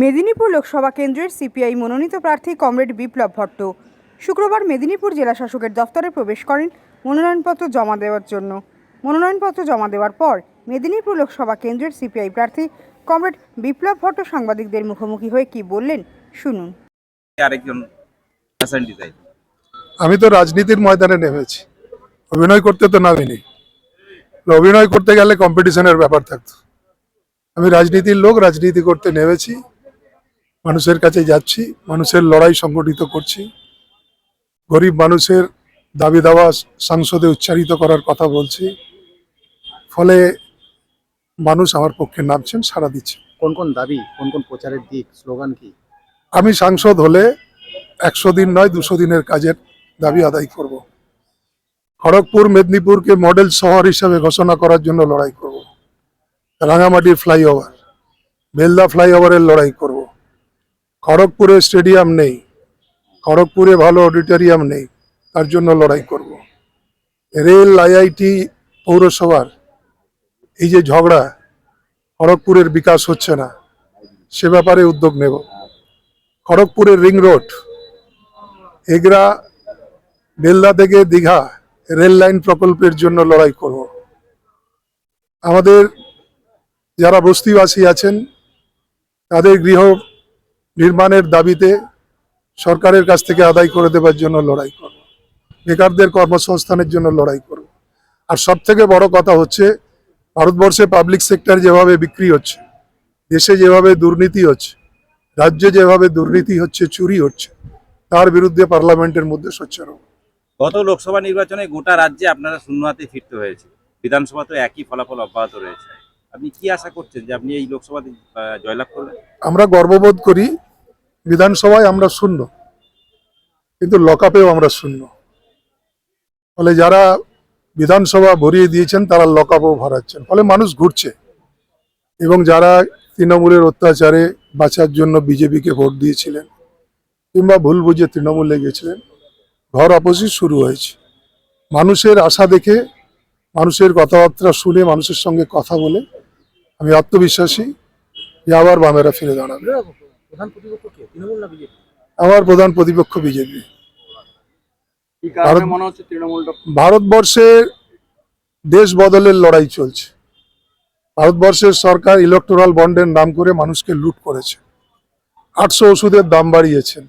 মেদিনীপুর লোকসভা কেন্দ্রের সিপিআই মনোনীত প্রার্থী কমরেড বিপ্লব ভট্ট। শুক্রবার মেদিনীপুর জেলা শাসকের দফতরে প্রবেশ করেন মনোনয়নপত্র জমা দেওয়ার জন্য। মনোনয়নপত্র জমা দেওয়ার পর মেদিনীপুর লোকসভা কেন্দ্রের সিপিআই প্রার্থী কমরেড বিপ্লব ভট্ট সাংবাদিকদের মুখোমুখি হয়ে কি বললেন শুনুন। আরেকজন আমি তো রাজনীতির ময়দানে নেমেছি। অভিনয় করতে তো নামিনি। অভিনয় করতে গেলে কম্পিটিশনের ব্যাপার থাকতো। আমি রাজনীতির লোক রাজনীতি করতে নেমেছি। মানুষের কাছে যাচ্ছি মানুষের লড়াই সংগঠিত করছি। গরিব মানুষের দাবি দাওয়া সংসদে উচ্চারিত করার কথা বলছি। ফলে মানুষ আমার পক্ষে নামছেন সাড়া দিচ্ছে কোন কোন দাবি কোন কোন প্রচারের দিক স্লোগান কি? আমি সাংসদ হলে একশো দিন নয় দুশো দিনের কাজের দাবি আদায় করব। খড়গপুর মেদিনীপুরকে মডেল শহর হিসাবে ঘোষণা করার জন্য লড়াই করব। রাঙামাটির ফ্লাইওভার বেলদা ফ্লাইওভারের লড়াই করব। খড়গপুরে স্টেডিয়াম নেই, খড়গপুরে ভালো অডিটোরিয়াম নেই, তার জন্য লড়াই করব। রেল, আইআইটি, পৌরসভার এই যে ঝগড়া, খড়গপুরের বিকাশ হচ্ছে না, সে ব্যাপারে উদ্যোগ নেব। খড়গপুরের রিং রোড, এগরা বেলদা থেকে দীঘা রেল লাইন প্রকল্পের জন্য লড়াই করব। আমাদের যারা বস্তিবাসী আছেন, তাদের গৃহ নির্মাণের দাবিতে সরকারের কাছ থেকে আদায় করে দেওয়ার জন্য লড়াই করব। বেকারদের কর্মসংস্থানের জন্য লড়াই করব। আর সব থেকে বড় কথা হচ্ছে ভারতবর্ষে পাবলিক সেক্টর যেভাবে বিক্রি হচ্ছে দেশে যেভাবে দুর্নীতি হচ্ছে রাজ্যে যেভাবে দুর্নীতি হচ্ছে চুরি হচ্ছে তার বিরুদ্ধে পার্লামেন্টের মধ্যে সোচ্চার হব। গত লোকসভা নির্বাচনে গোটা রাজ্যে আপনারা শূন্য হাতে ফিরতে হয়েছে। বিধানসভা তো একই ফলাফল অব্যাহত রয়েছে। আপনি কি আশা করছেন যে আপনি এই লোকসভাতে জয়লাভ করবেন? আমরা গর্ববোধ করি বিধানসভায় আমরা শূন্য, কিন্তু লকআপেও আমরা শূন্য। ফলে যারা বিধানসভা ভরিয়ে দিয়েছেন, তারা লকআপও ভরাচ্ছেন। ফলে মানুষ ঘুরছে। এবং যারা তৃণমূলের অত্যাচারে বাঁচার জন্য বিজেপিকে ভোট দিয়েছিলেন, কিংবা ভুল বুঝে তৃণমূলে গেছিলেন, ঘর অপোজিট শুরু হয়েছে। মানুষের আশা দেখে, মানুষের কথাবার্তা শুনে, মানুষের সঙ্গে কথা বলে আমি আত্মবিশ্বাসী, যে আবার বামেরা ফিরে দাঁড়াবে। প্রধান প্রতিপক্ষ কে? তৃণমূল না বিজেপি? আমার প্রধান প্রতিপক্ষ বিজেপি। কি কারণে মনে হচ্ছে তৃণমূলটা ভারতবর্ষে দেশ বদলের লড়াই চলছে। ভারতবর্ষের সরকার ইলেকট্রাল বন্ডের নাম করে মানুষকে লুট করেছে। আটশো ওষুধের দাম বাড়িয়েছেন।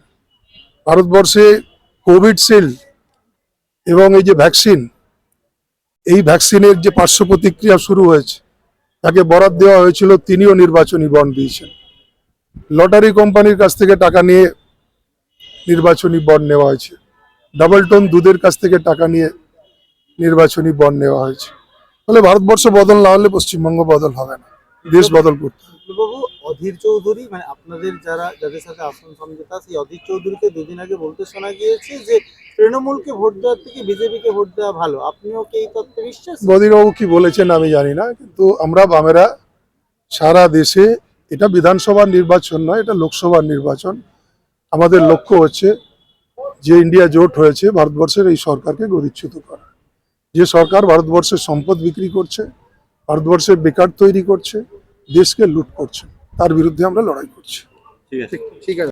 ভারতবর্ষে কোভিডশিল্ড এবং এই যে ভ্যাকসিন এই ভ্যাকসিনের যে পার্শ্ব প্রতিক্রিয়া শুরু হয়েছে তাকে বরাদ দেওয়া হয়েছিল তিনিও নির্বাচনী বন্ড দিয়েছেন। লটারি কোম্পানির কাছ থেকে টাকা নিয়ে নির্বাচনী বন্ড নেওয়া হয়েছে। ডাবল টোন দুধের কাছ থেকে টাকা নিয়ে নির্বাচনী বন্ড নেওয়া হয়েছে। ফলে ভারতবর্ষ বদল না হলে পশ্চিমবঙ্গ বদল হবে না। দেশ বদল করতে। অধীর চৌধুরী মানে আপনাদের যারা যাদের সাথে আসন সমঝোতা সেই অধীর চৌধুরীকে দুদিন আগে বলতে শোনা গিয়েছে যে তৃণমূলকে ভোট দেওয়ার থেকে বিজেপিকে ভোট দেওয়া ভালো। আপনিও কি এই তত্ত্বে বিশ্বাস মোদীবাবু কি বলেছেন আমি জানি না কিন্তু আমরা বামেরা সারা দেশে এটা বিধানসভা নির্বাচন নয় এটা লোকসভার নির্বাচন। আমাদের লক্ষ্য হচ্ছে যে ইন্ডিয়া জোট হয়েছে ভারতবর্ষের এই সরকারকে গরিচ্ছুত করা। যে সরকার ভারতবর্ষের সম্পদ বিক্রি করছে ভারতবর্ষের বেকার তৈরি করছে দেশকে লুট করছে তার বিরুদ্ধে আমরা লড়াই করছি। ঠিক আছে। ঠিক আছে।